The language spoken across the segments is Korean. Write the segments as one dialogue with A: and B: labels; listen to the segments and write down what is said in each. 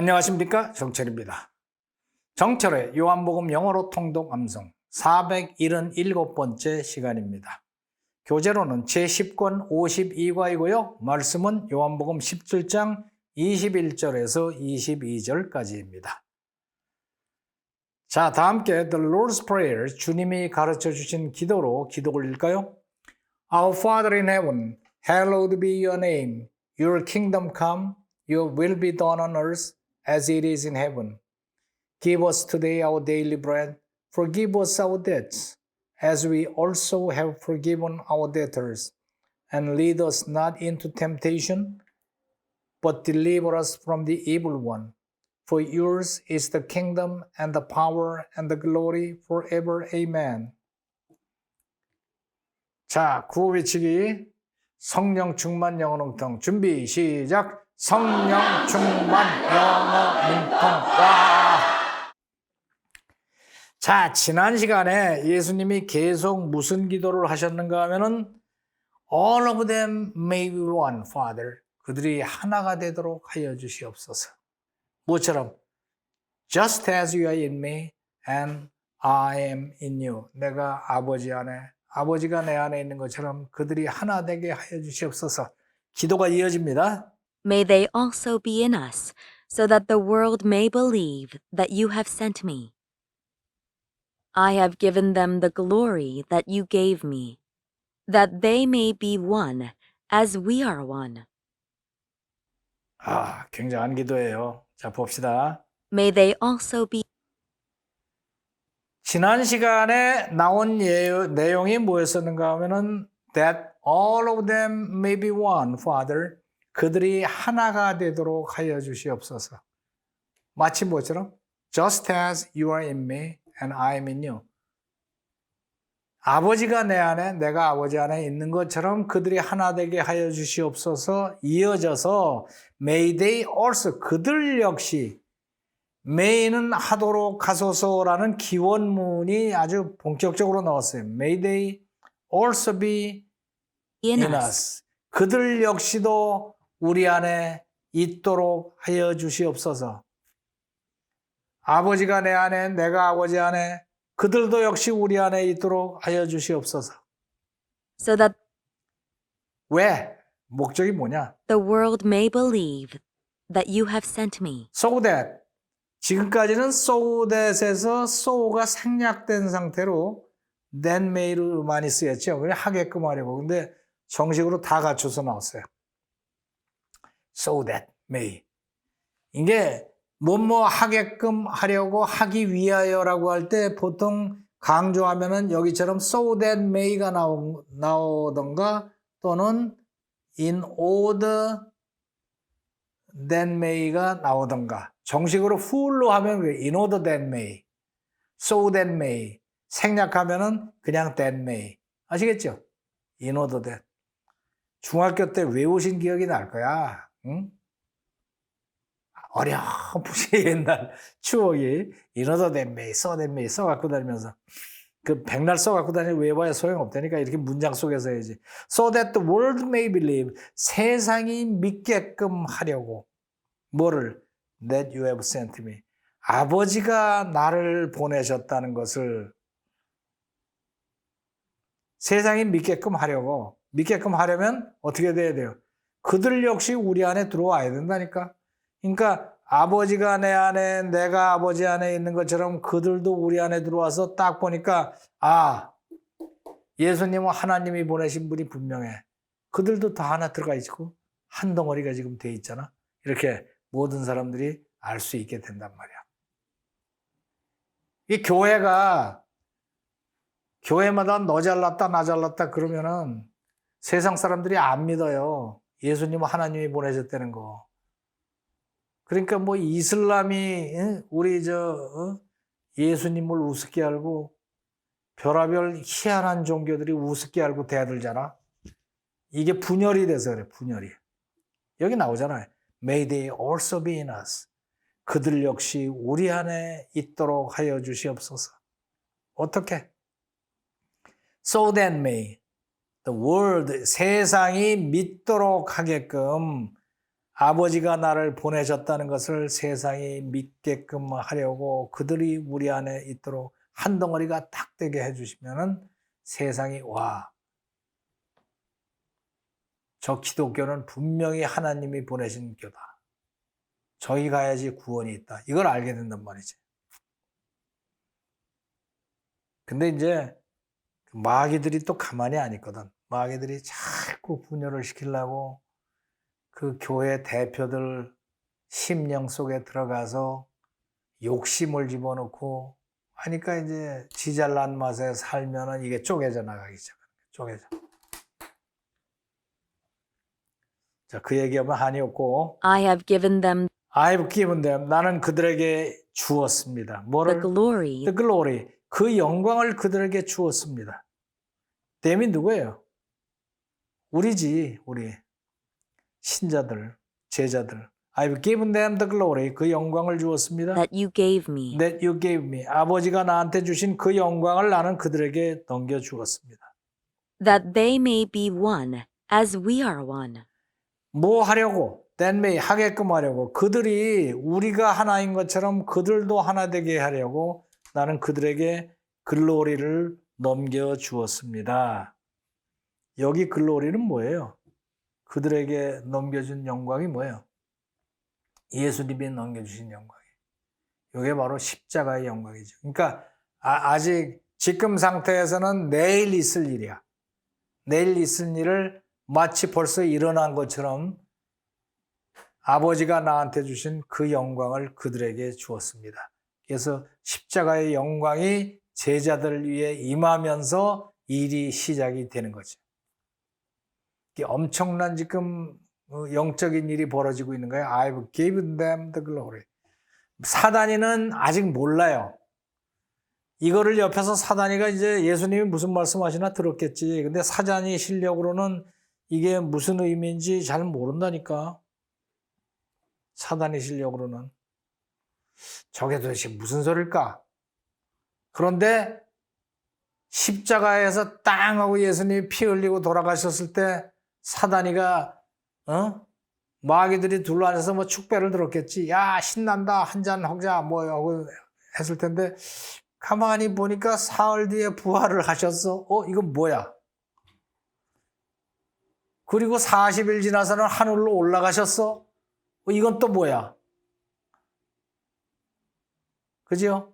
A: 안녕하십니까 정철입니다. 정철의 요한복음 영어로 통독 암송 477번째 시간입니다. 교재로는 제10권 52과이고요. 말씀은 요한복음 17장 21절에서 22절까지입니다. 자, 다 함께 The Lord's Prayer 주님이 가르쳐 주신 기도로 기도 올릴까요? Our Father in heaven, hallowed be your name. Your kingdom come, your will be done on earth as it is in heaven. Give us today our daily bread. Forgive us our debts, as we also have forgiven our debtors. And lead us not into temptation, but deliver us from the evil one. For yours is the kingdom and the power and the glory forever. Amen. 자, 구호 외치기. 성령 충만 영어 능통 준비 시작. 성령 충만 영어 와. 자, 지난 시간에 예수님이 계속 무슨 기도를 하셨는가 하면은 all of them may be one, Father. 그들이 하나가 되도록 하여 주시옵소서. 뭐처럼 just as you are in me and I am in you. 내가 아버지 안에 아버지가 내 안에 있는 것처럼 그들이 하나 되게 하여 주시옵소서. 기도가 이어집니다.
B: May they also be in us, so that the world may believe that you have sent me. I have given them the glory that you gave me, that they may be one as we are one.
A: 아, 굉장한 기도예요. 자, 봅시다.
B: May they also be
A: 지난 시간에 나온 예, 내용이 뭐였었는가 하면은 that all of them may be one, Father. 그들이 하나가 되도록 하여 주시옵소서. 마치 뭐처럼 just as you are in me and I am in you. 아버지가 내 안에 내가 아버지 안에 있는 것처럼 그들이 하나 되게 하여 주시옵소서 이어져서 may they also 그들 역시 may는 하도록 하소서라는 기원문이 아주 본격적으로 나왔어요. May they also be
B: in us.
A: 그들 역시도 우리 안에 있도록 하여 주시옵소서. 아버지가 내 안에, 내가 아버지 안에, 그들도 역시 우리 안에 있도록 하여 주시옵소서.
B: so that
A: 왜? 목적이 뭐냐?
B: the world may believe that you have sent me.
A: So that. 지금까지는 so that에서 so가 생략된 상태로 then may로 많이 쓰였죠. 그냥 하게끔 하려고. 근데 정식으로 다 갖춰서 나왔어요. So that may. 이게 뭐뭐 하게끔 하려고 하기 위하여라고 할 때 보통 강조하면은 여기처럼 so that may가 나오, 나오던가 또는 in order that may가 나오던가 정식으로 full로 하면 그래. in order that may, so that may 생략하면은 그냥 that may 아시겠죠? in order that 중학교 때 외우신 기억이 날 거야. 응? 어렴풋이 옛날 추억이 in order that may, so that may 써 갖고 다니면서 그 백날 써 갖고 다니면 외워야 소용없다니까 이렇게 문장 속에서 해야지. So that the world may believe 세상이 믿게끔 하려고 뭐를 that you have sent me 아버지가 나를 보내셨다는 것을 세상이 믿게끔 하려고 믿게끔 하려면 어떻게 돼야 돼요? 그들 역시 우리 안에 들어와야 된다니까. 그러니까 아버지가 내 안에 내가 아버지 안에 있는 것처럼 그들도 우리 안에 들어와서 딱 보니까 아 예수님은 하나님이 보내신 분이 분명해. 그들도 다 하나 들어가 있고 한 덩어리가 지금 돼 있잖아. 이렇게 모든 사람들이 알 수 있게 된단 말이야. 이 교회가 교회마다 너 잘났다 나 잘났다 그러면은 세상 사람들이 안 믿어요. 예수님은 하나님이 보내셨다는 거. 그러니까 뭐 이슬람이 응? 우리 저 어? 예수님을 우습게 알고 별하별 희한한 종교들이 우습게 알고 대들잖아. 이게 분열이 돼서 그래, 분열이. 여기 나오잖아요. May they also be in us. 그들 역시 우리 안에 있도록 하여 주시옵소서. 어떻게? So that may the world 세상이 믿도록 하게끔 아버지가 나를 보내셨다는 것을 세상이 믿게끔 하려고 그들이 우리 안에 있도록 한 덩어리가 딱 되게 해주시면은 세상이 와. 저 기독교는 분명히 하나님이 보내신 교다. 저기 가야지 구원이 있다. 이걸 알게 된단 말이지. 근데 이제 그 마귀들이 또 가만히 안 있거든. 마귀들이 자꾸 분열을 시키려고 그 교회 대표들 심령 속에 들어가서 욕심을 집어넣고 하니까 이제 지잘난 맛에 살면은 이게 쪼개져 나가기 시작하는 거예요. 쪼개져. 자, 그 얘기하면 한이 없고
B: I have given them
A: I've given them 나는 그들에게 주었습니다.
B: the
A: 뭐를
B: glory
A: the glory 그 영광을 그들에게 주었습니다. 댐이 누구예요? 우리지, 우리 신자들, 제자들. I've given them the glory 그 영광을 주었습니다.
B: that you gave me,
A: That you gave me 아버지가 나한테 주신 그 영광을 나는 그들에게 넘겨 주었습니다.
B: that they may be one as we are one.
A: 뭐 하려고? That may 하게끔 하려고 그들이 우리가 하나인 것처럼 그들도 하나 되게 하려고 나는 그들에게 글로리를 넘겨 주었습니다. 여기 글로리는 뭐예요? 그들에게 넘겨준 영광이 뭐예요? 예수님이 넘겨주신 영광이에요. 이게 바로 십자가의 영광이죠. 그러니까 아, 직 지금 상태에서는 내일 있을 일이야. 내일 있을 일을 마치 벌써 일어난 것처럼 아버지가 나한테 주신 그 영광을 그들에게 주었습니다. 그래서 십자가의 영광이 제자들 위해 임하면서 일이 시작이 되는 거죠. 엄청난 지금 어, 영적인 일이 벌어지고 있는 거예요. I've given them the glory. 사단이는 아직 몰라요. 이거를 옆에서 사단이가 이제 예수님이 무슨 말씀하시나 들었겠지. 근데 사단이 실력으로는 이게 무슨 의미인지 잘 모른다니까. 사단의 실력으로는. 저게 도대체 무슨 소릴까? 그런데 십자가에서 땅 하고 예수님이 피 흘리고 돌아가셨을 때 사단이가 어? 마귀들이 둘러앉아서 뭐 축배를 들었겠지. 야 신난다 한잔 하자 뭐 하고 했을 텐데 가만히 보니까 사흘 뒤에 부활을 하셨어. 어 이건 뭐야? 그리고 40일 지나서는 하늘로 올라가셨어. 어, 이건 또 뭐야? 그죠?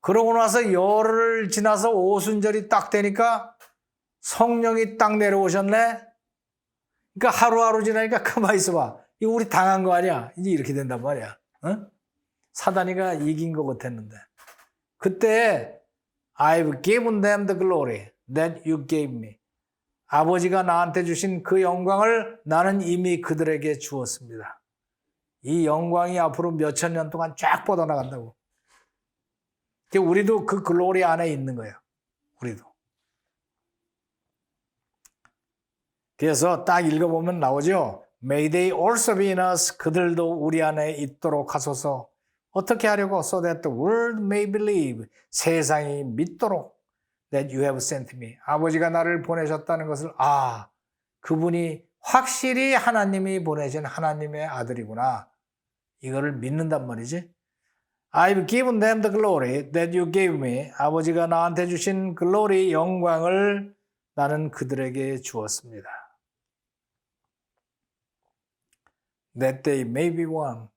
A: 그러고 나서 열흘 지나서 오순절이 딱 되니까 성령이 딱 내려오셨네? 그러니까 하루하루 지나니까 가만히 있어봐. 이거 우리 당한 거 아니야? 이제 이렇게 된단 말이야. 어? 사단이가 이긴 것 같았는데. 그때 I've given them the glory that you gave me. 아버지가 나한테 주신 그 영광을 나는 이미 그들에게 주었습니다. 이 영광이 앞으로 몇천 년 동안 쫙 뻗어나간다고. 우리도 그 글로리 안에 있는 거예요. 우리도. 그래서 딱 읽어보면 나오죠. May they also be in us. 그들도 우리 안에 있도록 하소서. 어떻게 하려고? So that the world may believe. 세상이 믿도록. That you have sent me. 아버지가 나를 보내셨다는 것을, 아, 그분이 확실히 하나님이 보내신 하나님의 아들이구나. 이거를 믿는단 말이지. I've given them the glory that you gave me. 아버지가 나한테 주신 글로리 영광을 나는 그들에게 주었습니다. That they may be one.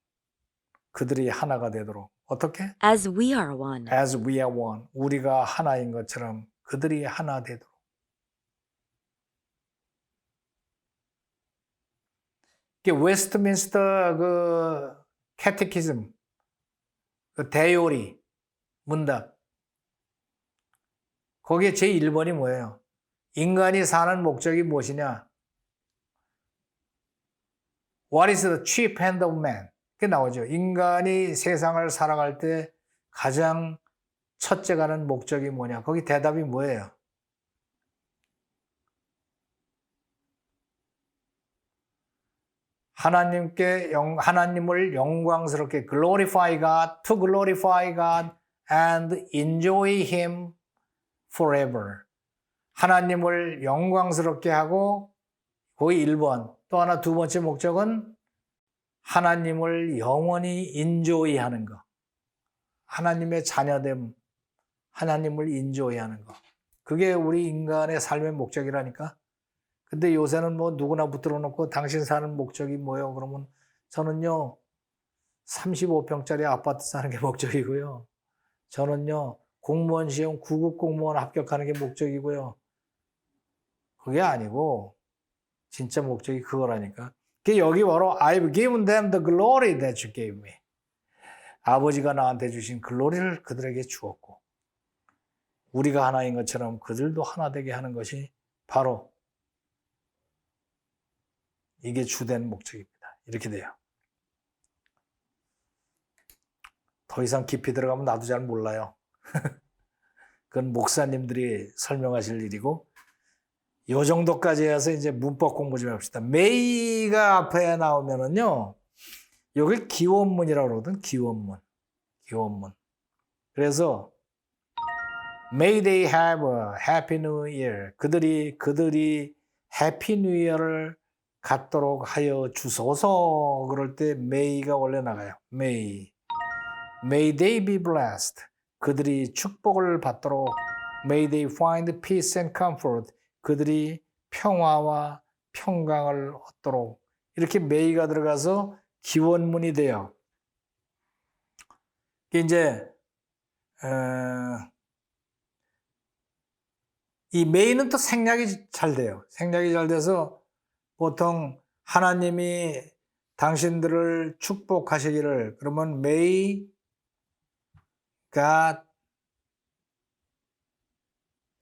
A: 그들이 하나가 되도록. 어떻게?
B: as we are one.
A: As we are one. 우리가 하나인 것처럼 그들이 하나 되도록. 웨스트민스터 그 캐티키즘 그 대요리 문답 거기에 제 1번이 뭐예요? 인간이 사는 목적이 무엇이냐? What is the chief end of man? 그게 나오죠. 인간이 세상을 살아갈 때 가장 첫째 가는 목적이 뭐냐? 거기 대답이 뭐예요? 하나님께 영, 하나님을 영광스럽게 glorify God, to glorify God and enjoy Him forever. 하나님을 영광스럽게 하고 거기 1번. 또 하나 두 번째 목적은 하나님을 영원히 인조이 하는 거. 하나님의 자녀됨, 하나님을 인조이 하는 거. 그게 우리 인간의 삶의 목적이라니까. 근데 요새는 뭐 누구나 붙들어 놓고 당신 사는 목적이 뭐예요? 그러면 저는요, 35평짜리 아파트 사는 게 목적이고요. 저는요, 공무원 시험 9급 공무원 합격하는 게 목적이고요. 그게 아니고, 진짜 목적이 그거라니까. 그 여기 바로 I've given them the glory that you gave me. 아버지가 나한테 주신 글로리를 그들에게 주었고, 우리가 하나인 것처럼 그들도 하나 되게 하는 것이 바로 이게 주된 목적입니다. 이렇게 돼요. 더 이상 깊이 들어가면 나도 잘 몰라요. 그건 목사님들이 설명하실 일이고, 요 정도까지 해서 이제 문법 공부 좀 해봅시다. 메이가 앞에 나오면은요, 여기 기원문이라고 그러거든, 기원문. 기원문. 그래서, May they have a happy new year. 그들이, 그들이 해피 뉴 이어를 갖도록 하여 주소서. 그럴 때 may가 원래 나가요. may. May they be blessed. 그들이 축복을 받도록 May they find peace and comfort. 그들이 평화와 평강을 얻도록 이렇게 may가 들어가서 기원문이 돼요. 이제 어, 이 may는 또 생략이 잘 돼요. 생략이 잘 돼서 보통 하나님이 당신들을 축복하시기를 그러면 may God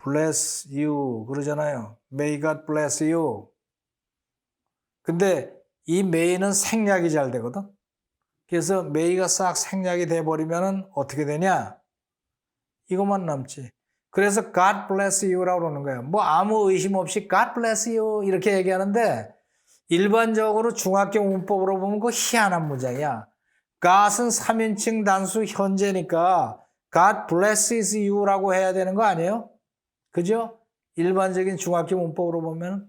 A: bless you 그러잖아요. May God bless you. 근데 이 may는 생략이 잘 되거든. 그래서 may가 싹 생략이 돼 버리면은 어떻게 되냐? 이것만 남지. 그래서 God bless you라고 그러는 거예요. 뭐 아무 의심 없이 God bless you 이렇게 얘기하는데 일반적으로 중학교 문법으로 보면 그 희한한 문장이야. God은 3인칭 단수 현재니까 God blesses you라고 해야 되는 거 아니에요? 그죠? 일반적인 중학교 문법으로 보면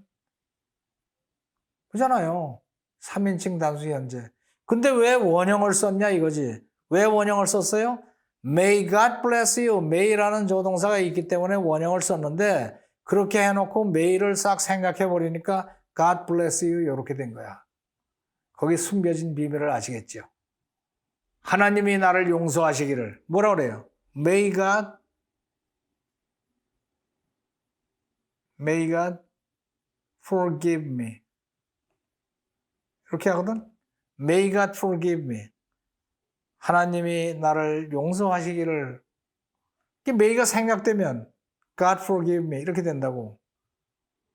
A: 그잖아요. 3인칭 단수 현재. 근데 왜 원형을 썼냐 이거지. 왜 원형을 썼어요? May God bless you. may라는 조동사가 있기 때문에 원형을 썼는데 그렇게 해놓고 may를 싹 생각해 버리니까 God bless you 이렇게 된 거야. 거기 숨겨진 비밀을 아시겠죠? 하나님이 나를 용서하시기를 뭐라 그래요? May God May God forgive me. 이렇게 하거든. May God forgive me. 하나님이 나를 용서하시기를 may가 생략되면 God forgive me 이렇게 된다고.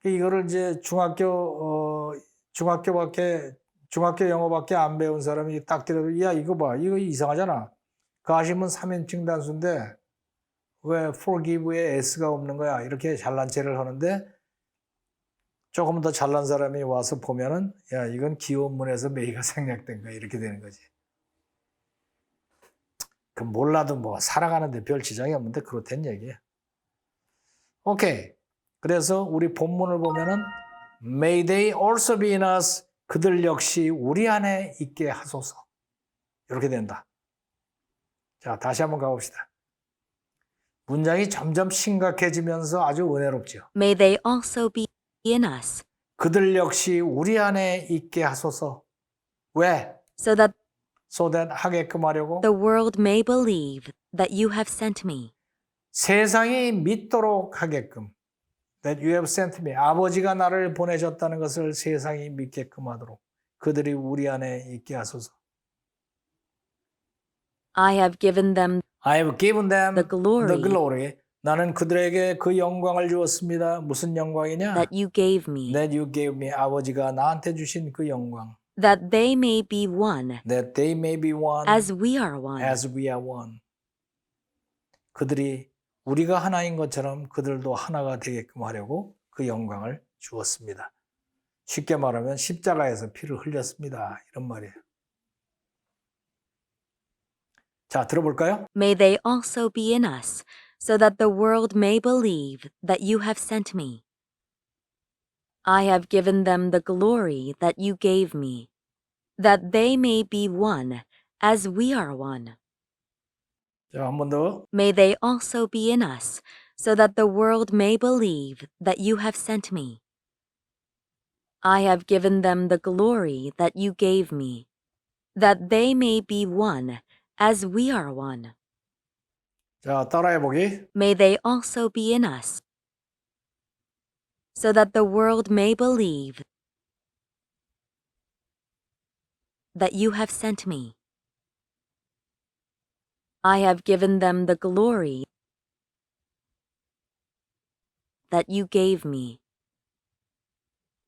A: 이거를 이제 중학교 어, 중학교밖에 중학교 영어밖에 안 배운 사람이 딱 들어도 야 이거 봐 이거 이상하잖아. 가심은 3인칭 단수인데 왜 forgive에 s가 없는 거야 이렇게 잘난 체를 하는데 조금 더 잘난 사람이 와서 보면은 야 이건 기원문에서 메이가 생략된 거야 이렇게 되는 거지. 그 몰라도 뭐 살아가는데 별 지장이 없는데 그렇단 얘기야. 오케이. 그래서 우리 본문을 보면은 May they also be in us. 그들 역시 우리 안에 있게 하소서. 이렇게 된다. 자, 다시 한번 가봅시다. 문장이 점점 심각해지면서 아주 은혜롭죠.
B: May they also be in us,
A: 그들 역시 우리 안에 있게 하소서. 왜?
B: so that
A: so that 하게끔 하려고
B: the world may believe that you have sent me.
A: 세상이 믿도록 하게끔 that you have sent me 아버지가 나를 보내셨다는 것을 세상이 믿게끔 하도록 그들이 우리 안에 있게 하소서.
B: I have given them
A: I have given them
B: the glory
A: the glory. 나는 그들에게 그 영광을 주었습니다. 무슨 영광이냐?
B: that you gave me,
A: That you gave me. 아버지가 나한테 주신 그 영광.
B: That they may be one
A: That they may be one
B: as we are one.
A: as we are one. 그들이 우리가 하나인 것처럼 그들도 하나가 되게끔 하려고 그 영광을 주었습니다. 쉽게 말하면 십자가에서 피를 흘렸습니다. 이런 말이에요. 자, 들어볼까요?
B: May they also be in us, so that the world may believe that you have sent me. I have given them the glory that you gave me, that they may be one as we are one.
A: 자, 한 번 더.
B: May they also be in us, so that the world may believe that you have sent me. I have given them the glory that you gave me, that they may be one as we are one.
A: 자, 따라해 보기.
B: May they also be in us, so that the world may believe that you have sent me. I have given them the glory that you gave me,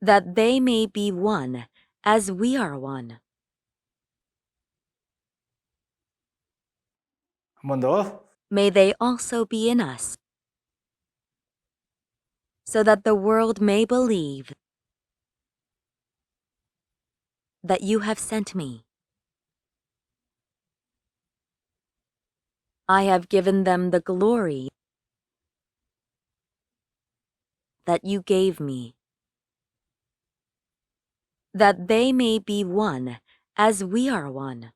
B: that they may be one as we are one. May they also be in us so that the world may believe that you have sent me. I have given them the glory that you gave me, that they may be one as we are one.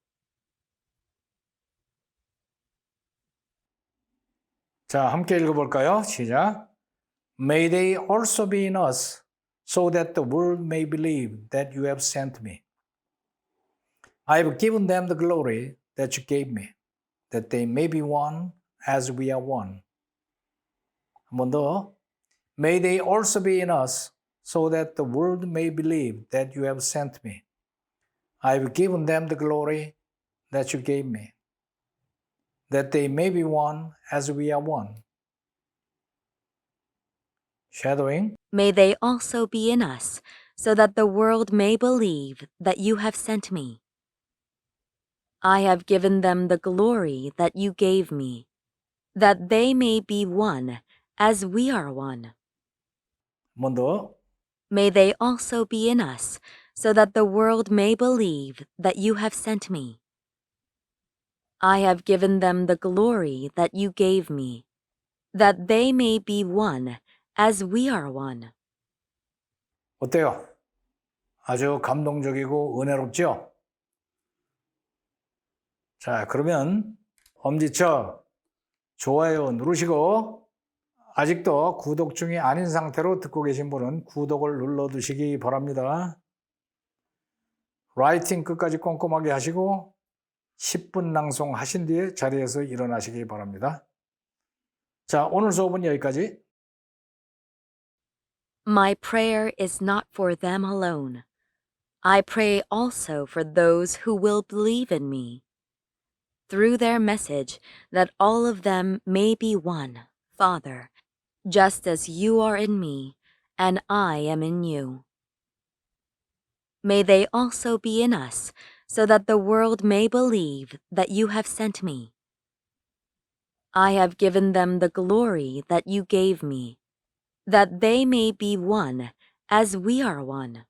A: 자, 함께 읽어볼까요? 시작. May they also be in us, so that the world may believe that you have sent me. I have given them the glory that you gave me, that they may be one as we are one. 한 번 더. May they also be in us, so that the world may believe that you have sent me. I have given them the glory that you gave me, that they may be one as we are one. shadowing.
B: May they also be in us, so that the world may believe that you have sent me. I have given them the glory that you gave me, that they may be one as we are one.
A: Mundo.
B: May they also be in us, so that the world may believe that you have sent me. I have given them the glory that you gave me, that they may be one as we are one.
A: 어때요? 아주 감동적이고 은혜롭죠? 자, 그러면 엄지척 좋아요 누르시고 아직도 구독 중이 아닌 상태로 듣고 계신 분은 구독을 눌러 두시기 바랍니다. 라이팅 끝까지 꼼꼼하게 하시고 10분 낭송 하신 뒤에 자리에서 일어나시기 바랍니다. 자, 오늘 수업은 여기까지.
B: My prayer is not for them alone. I pray also for those who will believe in me. Through their message, that all of them may be one, Father, just as you are in me, and I am in you. May they also be in us, so that the world may believe that you have sent me. I have given them the glory that you gave me that they may be one as we are one.